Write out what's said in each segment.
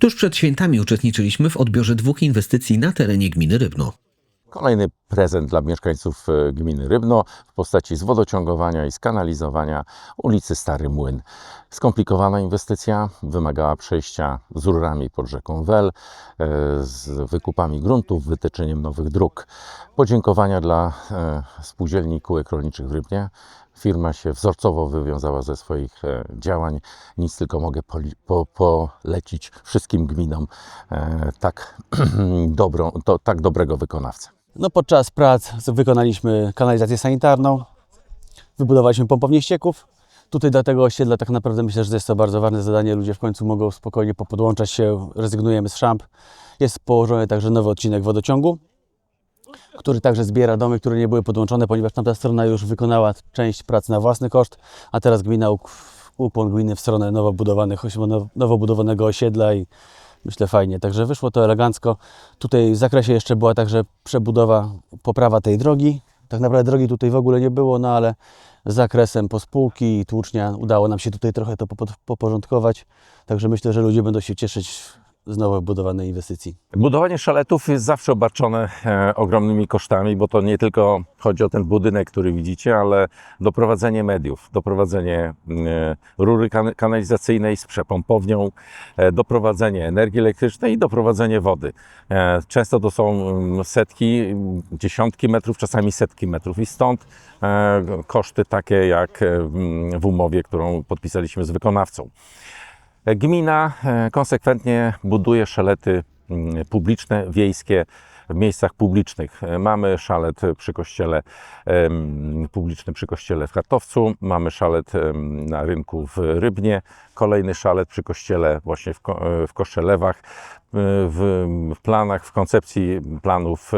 Tuż przed świętami uczestniczyliśmy w odbiorze dwóch inwestycji na terenie gminy Rybno. Kolejny prezent dla mieszkańców e, gminy Rybno w postaci zwodociągowania i skanalizowania ulicy Stary Młyn. Skomplikowana inwestycja wymagała przejścia z rurami pod rzeką Wel, e, z wykupami gruntów, wytyczeniem nowych dróg. Podziękowania dla e, spółdzielni kółek rolniczych w Rybnie. Firma się wzorcowo wywiązała ze swoich e, działań. Nic tylko mogę polecić wszystkim gminom e, tak, dobrą, to, tak dobrego wykonawcę. No, podczas prac wykonaliśmy kanalizację sanitarną, wybudowaliśmy pompownię ścieków. Tutaj dla tego osiedla tak naprawdę myślę, że jest to bardzo ważne zadanie. Ludzie w końcu mogą spokojnie popodłączać się, rezygnujemy z szamp. Jest położony także nowy odcinek wodociągu, który także zbiera domy, które nie były podłączone, ponieważ tamta strona już wykonała część prac na własny koszt, a teraz gmina uk- ukłon gminy w stronę osi- nowo budowanego osiedla i myślę fajnie. Także wyszło to elegancko. Tutaj w zakresie jeszcze była także przebudowa, poprawa tej drogi. Tak naprawdę drogi tutaj w ogóle nie było, no ale zakresem pospółki i tłucznia udało nam się tutaj trochę to popo- poporządkować. Także myślę, że ludzie będą się cieszyć nowo budowanej inwestycji. Budowanie szaletów jest zawsze obarczone e, ogromnymi kosztami, bo to nie tylko chodzi o ten budynek, który widzicie, ale doprowadzenie mediów, doprowadzenie e, rury kan- kanalizacyjnej z przepompownią, e, doprowadzenie energii elektrycznej i doprowadzenie wody. E, często to są mm, setki, dziesiątki metrów, czasami setki metrów i stąd e, koszty takie jak e, w umowie, którą podpisaliśmy z wykonawcą. Gmina e, konsekwentnie buduje szalety mm, publiczne, wiejskie w miejscach publicznych. E, Mamy szalet przy kościele em, publiczny przy kościele w Hartowcu, mamy szalet na rynku w Rybnie, kolejny szalet przy kościele właśnie w, Ko- e. W, w planach, w koncepcji planów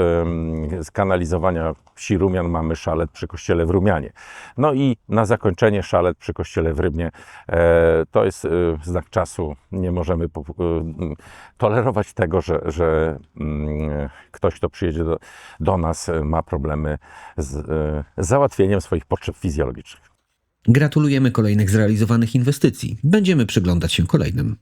skanalizowania wsi Rumian mamy szalet przy kościele w Rumianie. No i na zakończenie szalet przy kościele w Rybnie. E, to jest e, znak czasu. Nie możemy e, tolerować tego, że, że mm, ktoś, kto przyjedzie do, do nas, ma problemy z załatwieniem swoich potrzeb fizjologicznych. Gratulujemy kolejnych zrealizowanych inwestycji. Będziemy przyglądać się kolejnym.